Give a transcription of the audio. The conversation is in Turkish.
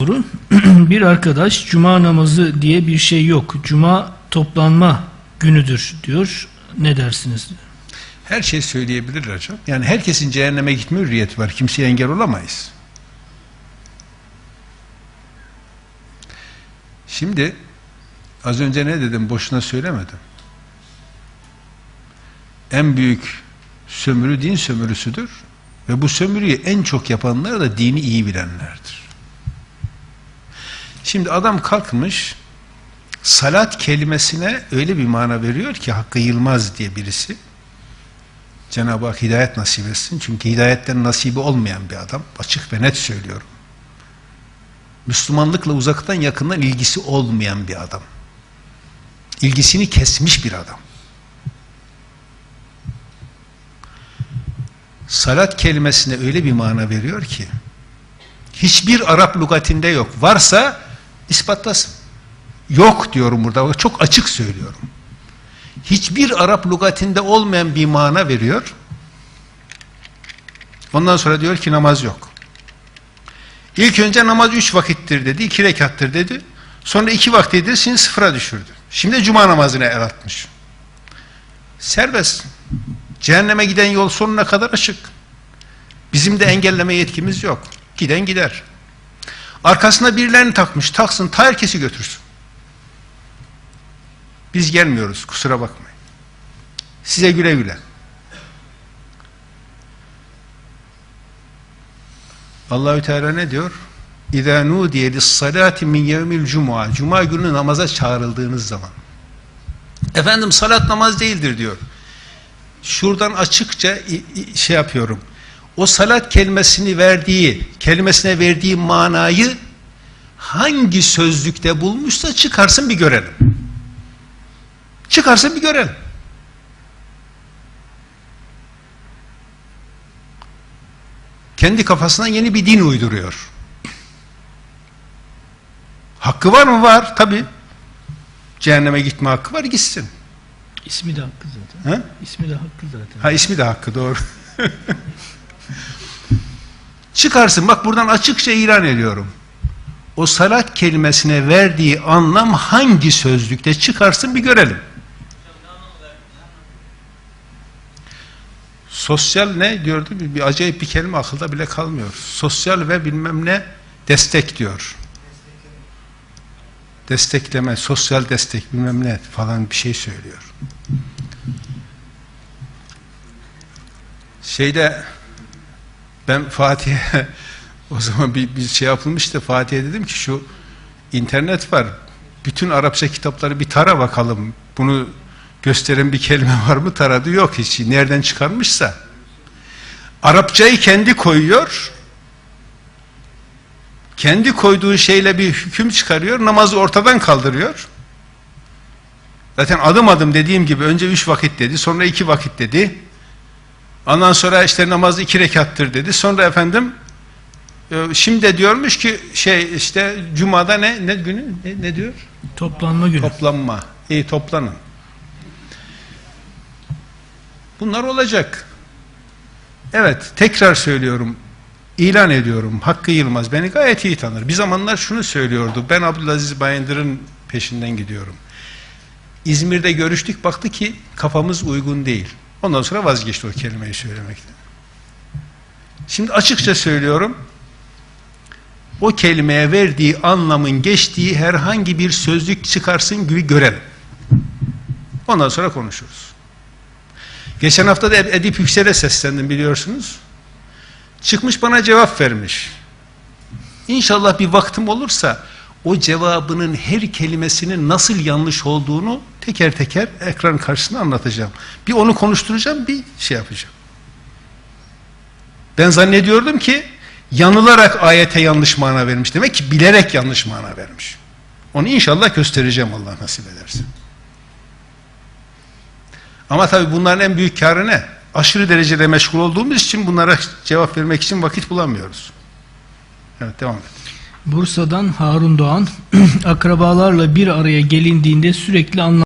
bir arkadaş cuma namazı diye bir şey yok. Cuma toplanma günüdür diyor. Ne dersiniz? Her şey söyleyebilir hocam. Yani herkesin cehenneme gitme hürriyeti var. Kimseye engel olamayız. Şimdi az önce ne dedim boşuna söylemedim. En büyük sömürü din sömürüsüdür. Ve bu sömürüyü en çok yapanlar da dini iyi bilenlerdir. Şimdi adam kalkmış salat kelimesine öyle bir mana veriyor ki Hakkı Yılmaz diye birisi Cenab-ı Hak hidayet nasip etsin. Çünkü hidayetten nasibi olmayan bir adam. Açık ve net söylüyorum. Müslümanlıkla uzaktan yakından ilgisi olmayan bir adam. İlgisini kesmiş bir adam. Salat kelimesine öyle bir mana veriyor ki hiçbir Arap lügatinde yok. Varsa ispatlasın. Yok diyorum burada. Çok açık söylüyorum hiçbir Arap lügatinde olmayan bir mana veriyor. Ondan sonra diyor ki namaz yok. İlk önce namaz üç vakittir dedi, iki rekattır dedi. Sonra iki vaktidir, şimdi sıfıra düşürdü. Şimdi cuma namazına el atmış. Serbest. Cehenneme giden yol sonuna kadar açık. Bizim de engelleme yetkimiz yok. Giden gider. Arkasına birilerini takmış, taksın, ta herkesi götürsün. Biz gelmiyoruz kusura bakmayın. Size güle güle. Allahü Teala ne diyor? İza nudiye lis-salati min yevmil cuma. Cuma günü namaza çağrıldığınız zaman. Efendim salat namaz değildir diyor. Şuradan açıkça şey yapıyorum. O salat kelimesini verdiği, kelimesine verdiği manayı hangi sözlükte bulmuşsa çıkarsın bir görelim. Çıkarsın bir görelim. Kendi kafasına yeni bir din uyduruyor. Hakkı var mı? Var. Tabi. Cehenneme gitme hakkı var. Gitsin. İsmi de hakkı zaten. Ha? İsmi de hakkı zaten. Ha ismi de hakkı doğru. Çıkarsın. Bak buradan açıkça ilan ediyorum. O salat kelimesine verdiği anlam hangi sözlükte çıkarsın bir görelim. Sosyal ne diyordu? Bir, bir acayip bir kelime akılda bile kalmıyor. Sosyal ve bilmem ne destek diyor. Destekleme, sosyal destek bilmem ne falan bir şey söylüyor. Şeyde ben Fatih'e o zaman bir, bir şey yapılmıştı Fatih'e dedim ki şu internet var. Bütün Arapça kitapları bir tara bakalım. Bunu gösteren bir kelime var mı? Taradı yok hiç. Nereden çıkarmışsa. Arapçayı kendi koyuyor. Kendi koyduğu şeyle bir hüküm çıkarıyor. Namazı ortadan kaldırıyor. Zaten adım adım dediğim gibi önce üç vakit dedi sonra iki vakit dedi ondan sonra işte namaz iki rekattır dedi sonra efendim e, şimdi diyormuş ki şey işte cumada ne ne günü ne, ne diyor Toplanma günü. toplanma iyi toplanın Bunlar olacak. Evet, tekrar söylüyorum, ilan ediyorum. Hakkı Yılmaz beni gayet iyi tanır. Bir zamanlar şunu söylüyordu, ben Abdülaziz Bayındır'ın peşinden gidiyorum. İzmir'de görüştük, baktı ki kafamız uygun değil. Ondan sonra vazgeçti o kelimeyi söylemekten. Şimdi açıkça söylüyorum, o kelimeye verdiği anlamın geçtiği herhangi bir sözlük çıkarsın gibi görelim. Ondan sonra konuşuruz. Geçen hafta da Edip Yüksel'e seslendim biliyorsunuz. Çıkmış bana cevap vermiş. İnşallah bir vaktim olursa o cevabının her kelimesinin nasıl yanlış olduğunu teker teker ekran karşısında anlatacağım. Bir onu konuşturacağım, bir şey yapacağım. Ben zannediyordum ki yanılarak ayete yanlış mana vermiş. Demek ki bilerek yanlış mana vermiş. Onu inşallah göstereceğim Allah nasip ederse. Ama tabii bunların en büyük karı ne? Aşırı derecede meşgul olduğumuz için bunlara cevap vermek için vakit bulamıyoruz. Evet devam et. Bursa'dan Harun Doğan akrabalarla bir araya gelindiğinde sürekli anlam